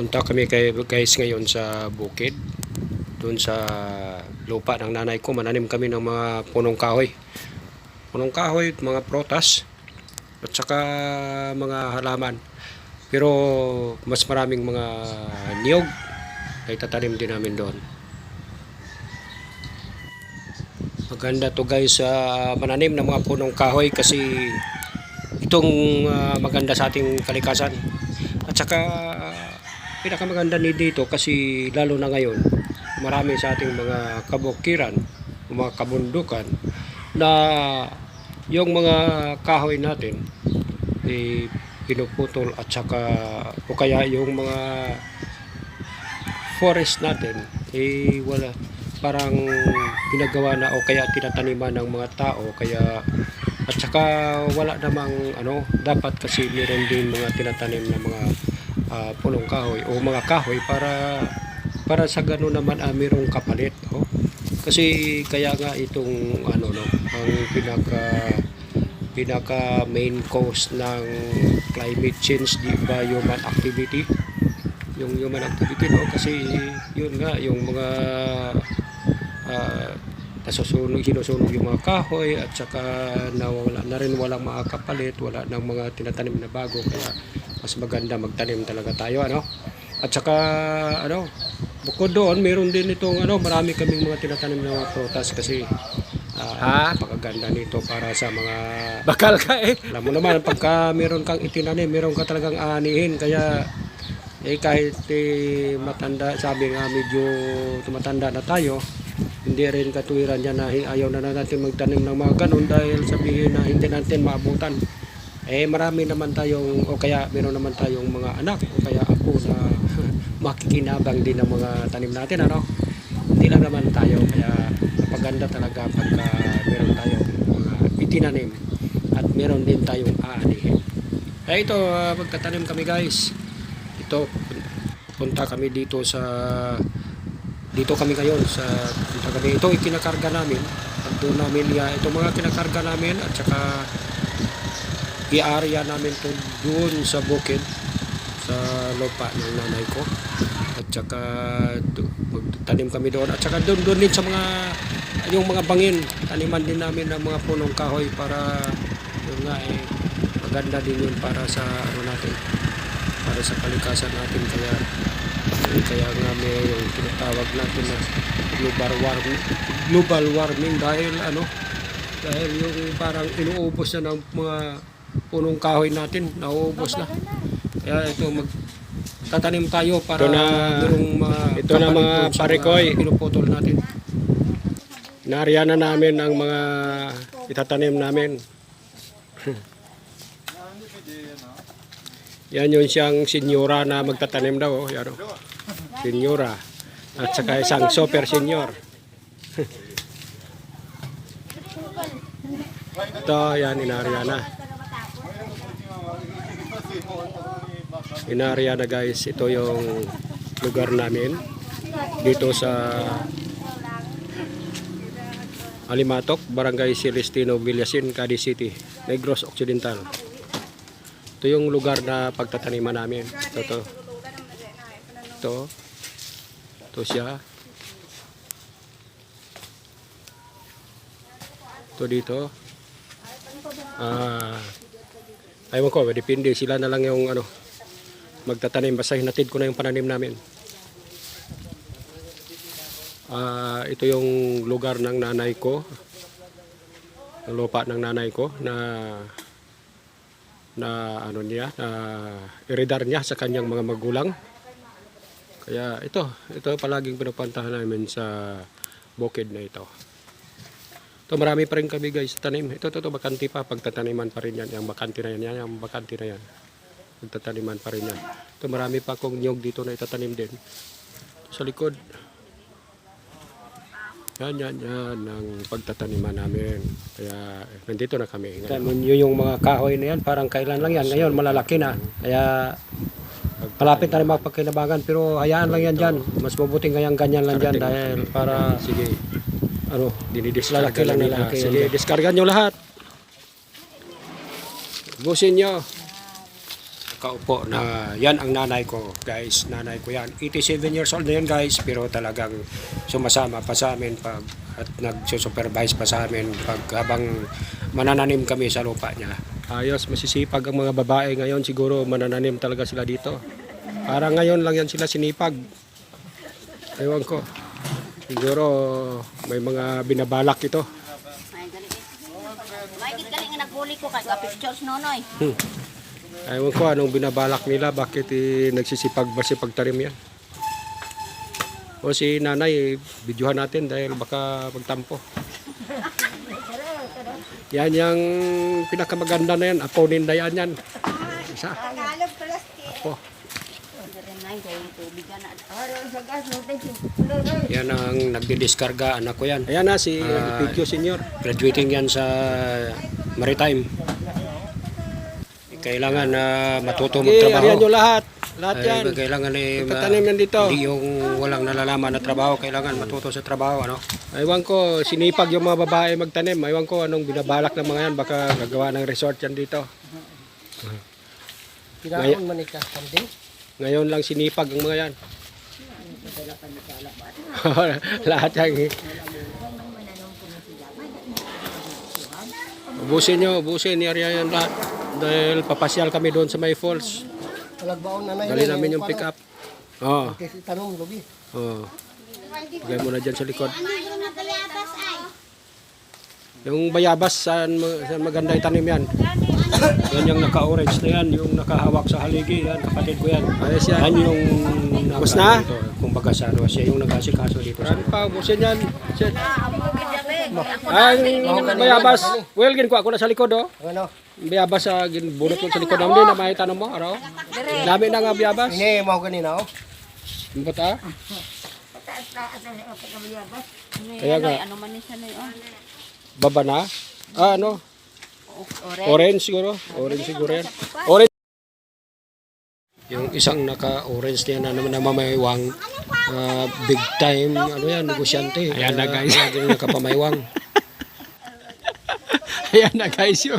Punta kami kay guys ngayon sa bukid. Doon sa lupa ng nanay ko, mananim kami ng mga punong kahoy. Punong kahoy, mga protas, at saka mga halaman. Pero mas maraming mga niyog ay tatanim din namin doon. Maganda to guys sa mananim ng mga punong kahoy kasi itong ah, maganda sa ating kalikasan. At saka pinakamaganda ni dito kasi lalo na ngayon marami sa ating mga kabukiran, mga kabundukan na yung mga kahoy natin eh, pinuputol at saka o kaya yung mga forest natin eh wala. Parang ginagawa na o kaya tinataniman ng mga tao kaya at saka wala namang ano dapat kasi meron din mga tinatanim na mga ah, punong kahoy o mga kahoy para para sa gano'n naman ah, merong kapalit oh. kasi kaya nga itong ano no ang pinaka pinaka main cause ng climate change di ba human activity? Yung human activity no? Kasi yun nga yung mga ah, nasusunog sinusunog yung mga kahoy at saka nawala na rin walang mga kapalit wala nang mga tinatanim na bago. Kaya mas maganda magtanim talaga tayo ano at saka ano bukod doon meron din itong ano marami kaming mga tinatanim na mga prutas kasi ah, napakaganda nito para sa mga Bakal ka eh. alam mo naman, pagka meron kang itinanim, meron ka talagang aanihin. Kaya, eh kahit eh, matanda, sabi nga medyo tumatanda na tayo, hindi rin katuwiran yan na hi- ayaw na natin magtanim ng mga ganun dahil sabihin na hindi natin maabutan. Eh marami naman tayong, o kaya meron naman tayong mga anak, o kaya apo na makikinabang din ng mga tanim natin, ano? Hindi lang naman tayo, kaya napaganda talaga pagka meron tayong mga itinanim at meron din tayong aanihin. Kaya ito, ah, magtatanim kami guys. Ito, punta kami dito sa dito kami ngayon sa punta kami ito ikinakarga namin at doon namin ya, ito mga kinakarga namin at saka i-area namin to doon sa bukid sa lupa ng nanay ko. At saka magtanim kami doon. At saka doon doon din sa mga yung mga bangin taniman din namin ng mga punong kahoy para yun nga eh maganda din yun para sa ano natin para sa kalikasan natin. Kaya eh, kaya nga may yung tinatawag natin na global warming global warming dahil ano dahil yung parang inuubos na ng mga punong kahoy natin nauubos na kaya ito mag tatanim tayo para Ito na, merong mga ito na mga mga pinuputol natin Naariyan na namin ang mga itatanim namin. Yan yung siyang senyora na magtatanim daw. Oh. Yan, oh. Senyora. At saka isang super senyor. Ito, yan, inariya na. Inariya na guys. Ito yung lugar namin. Dito sa Alimatok, Barangay Celestino, Villasin, Cadiz City, Negros Occidental. Ito yung lugar na pagtataniman namin. Ito, ito. Ito. Ito siya. Ito dito. Ah, ayaw ko, depende. Sila na lang yung ano, magtatanim. Basta hinatid ko na yung pananim namin. Ah, ito yung lugar ng nanay ko. Ang lupa ng nanay ko na na ano niya, na iridar niya sa kanyang mga magulang. Kaya ito, ito palaging pinupuntahan namin sa bukid na ito. Ito marami pa rin kami guys tanim. Ito, ito, ito, bakanti pa. Pagtataniman pa rin yan. Yung bakanti na yan. Yan, yung bakanti na yan. Pagtataniman pa rin yan. Ito marami pa akong nyog dito na itatanim din. Sa likod. Yan, yan, yan ang pagtataniman namin. Kaya nandito na kami. Tamo nyo yung mga kahoy na yan, parang kailan lang yan. Ngayon, malalaki na. Kaya, malapit na rin mapagkinabangan. Pero hayaan lang yan dyan. Mas mabuting kayang ganyan lang dyan dahil para, Sige, ano, dinidiskarga lang, nila. Sige, yan. diskargan nyo lahat. Busin nyo. Nakaupo na yan ang nanay ko. Guys nanay ko yan. 87 years old na yan guys pero talagang sumasama pa sa amin pag at nagsusupervise pa sa amin pag habang manananim kami sa lupa niya. Ayos masisipag ang mga babae ngayon. Siguro manananim talaga sila dito. Parang ngayon lang yan sila sinipag. Ewan ko. Siguro may mga binabalak ito. Ay, galing. May kit galing nga naghuli ko kay ka-pictures nonoy. Hmm. Ewan ko anong binabalak nila, bakit eh, nagsisipag ba si pagtarim yan? O si nanay, eh, videohan natin dahil baka magtampo. Yan yung pinakamaganda na yan, apo ni Dayan yan. Isa. Apo. Na na. Yan ang nagdidiskarga, anak ko yan. Ayan na si Ah, Pidyo Senior. Graduating yan sa Maritime. Kailangan na matuto magtrabaho. ariyan nyo lahat. Lahat Ay, yan. kailangan eh, ma- Tatanim yan dito. Hindi yung walang nalalaman na trabaho, kailangan matuto sa trabaho, ano? Ewan ko, sinipag yung mga babae magtanim. Ewan ko anong binabalak ng mga yan. Baka gagawa ng resort yan dito. Kinaon man ika kambing. Ngayon lang sinipag ang mga yan. Lahat yan. Ubusin nyo, ubusin ni Arya yan lahat. Dahil papasyal kami doon sa may falls. Talagbaon na na Dali namin yung pick up. Oo. Kasi tanong lubi. Oo. Lagay mo na dyan sa likod. Yung bayabas, saan, ma- saan maganda itanim yan? Yan yung naka-orange na yan, yung nakahawak sa haligi, yan, kapatid ko yan. Ayos yan. Yan yung Tapos na? Dito, kumbaga sa ano, siya yung nag-asikaso dito Marami pa, ubusin yan. Shit. Ay, bayabas. Well, ginkuha ko na sa likod, oh. Ano? Bayabas sa ginbunot ko sa likod. Din na makita mo, araw. Dami na nga bayabas. Ini mo kanina oh. Impot ah. Kaya nga. Ano man ni siya noy. oh. Baba na. Ah, ano? Orange siguro. Orange siguro yan. Orange. Yung isang naka-orange na yan na naman namamaywang ah, big time, ano yan, negosyante. Ayan na, guys. Laging nakapamaywang. Ayan na guys yung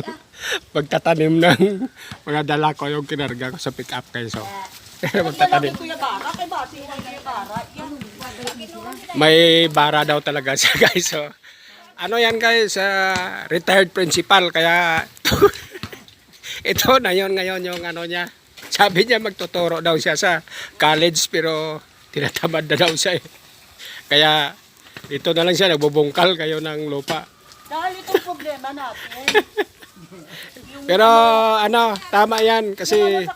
pagtatanim ng mga dala ko yung kinarga ko sa pick up guys. So, magtatanim. May bara daw talaga siya guys. So, ano yan guys, ah, retired principal kaya ito na yon ngayon yung ano niya. Sabi niya magtuturo daw siya sa college pero tinatamad na daw siya eh. Kaya dito na lang siya nagbubungkal kayo ng lupa. Dahil itong problema natin. Pero ano, tama yan kasi na.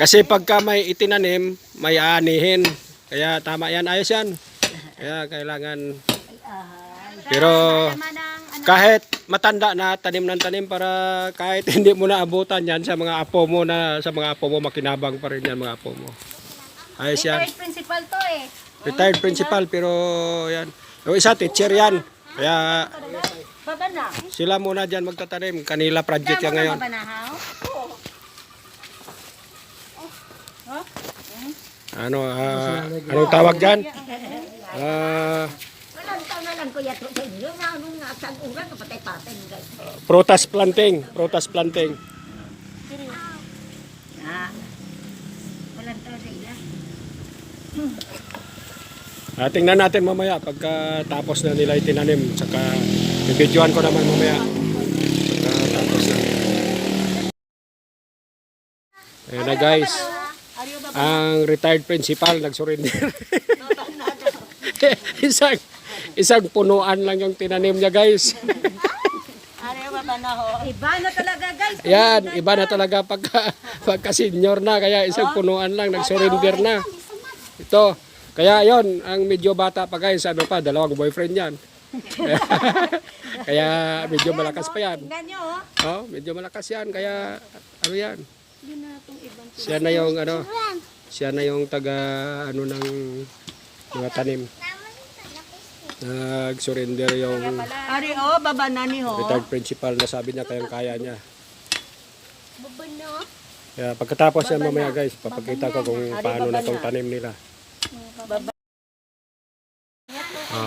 kasi pagka may itinanim, may aanihin. Kaya tama yan, ayos yan. Kaya kailangan pero kahit matanda na tanim ng tanim para kahit hindi mo na abutan yan sa mga apo mo na sa mga apo mo makinabang pa rin yan mga apo mo. Ayos yan. Retired principal to eh. Retired principal pero yan. Yung isa teacher yan. Kaya sila muna dyan magtatanim. Kanila project yan ngayon. Babanahaw. Ano, ah, anong tawag dyan? Ah, Walang taon na lang kuya to sa inyo na anong nga sa uran kapatay-patay guys. Protas planting, protas planting. Ah. Walang taon sa ila. Ah, tingnan natin mamaya pagka tapos na nila itinanim. Saka bibidyohan ko naman mamaya. Pagka tapos na. Ayan na guys. Ang retired principal nag-surrender. isang, isang punuan lang yung tinanim niya guys. Babanaho. Iba na talaga guys. Yan, iba na talaga pagka, pagka senior na. Kaya isang punuan lang, nag-surrender na. Ito. Kaya yon ang medyo bata pa guys. Ano pa, dalawang boyfriend yan. kaya medyo malakas pa yan. Oh. Oh, medyo malakas yan. Kaya ano yan. Siya na yung ano, siya na yung taga ano ng mga tanim. Nag-surrender yung Ari oh, baba na ni ho. retired principal na sabi niya kayang kaya niya. Kaya pagkatapos yan mamaya guys, papakita ko kung paano na tong tanim nila.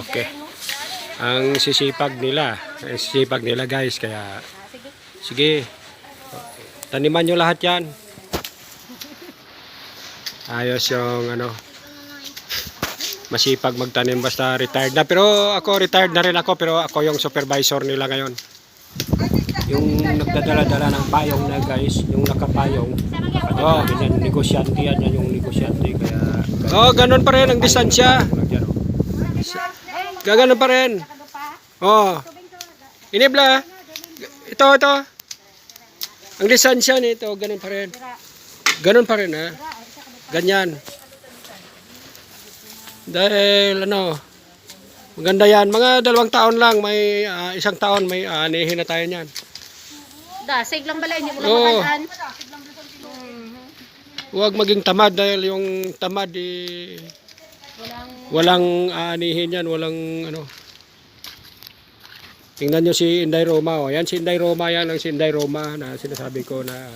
Okay. Ang sisipag nila, ang sisipag nila guys, kaya sige, taniman nyo lahat yan. Ayos yung ano, masipag magtanim basta retired na. Pero ako retired na rin ako pero ako yung supervisor nila ngayon. Yung nagdadala-dala ng payong na guys, yung nakapayong. Oh, ganyan, negosyante yan, yan yung negosyante. Kaya, oh, ganun pa rin ang distansya. Gaganon pa rin. Oh. Inibla. Ito, ito. Ang distansya nito, ganun pa rin. Ganun pa rin, ha? Ganyan. Dahil, ano, maganda yan. Mga dalawang taon lang, may ah, isang taon, may anihin na tayo niyan. Dasig lang balay, hindi mo lang Oo. makanaan. Huwag maging tamad dahil yung tamad eh, walang aanihin yan, walang ano. Tingnan nyo si Inday Roma. O. Yan si Inday Roma, yan ang si Inday Roma na sinasabi ko na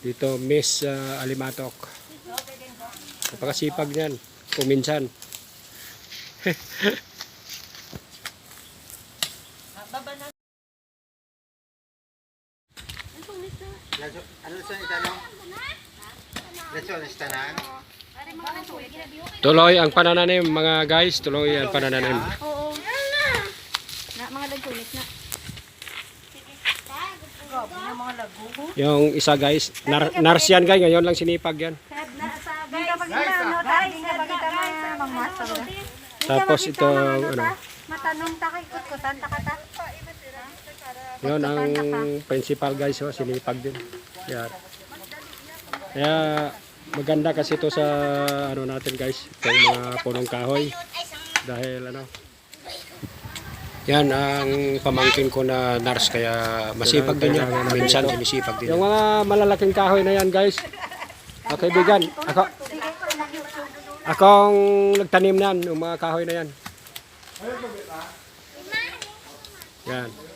dito Miss ah, Alimatok. Napakasipag niyan, Ano is tanan? Tuloy ang panananim mga guys, tuloy ang panananim. Oo. Na, mga lagkulit na. Yung isa guys, nar nurse yan guys, ngayon lang sinipag yan. Tapos ito ano, Matanong takay kutkutan takata. yun ang principal guys, oh, sinipag din. Yan. Kaya maganda kasi ito sa ano natin guys, itong mga punong kahoy. Dahil ano, yan ang pamangkin ko na nurse kaya masipag din yan. Minsan sinisipag din. Yung mga malalaking kahoy na yan guys. Okay, kaibigan, ako akong nagtanim na yan, yung mga kahoy na yan. Yan.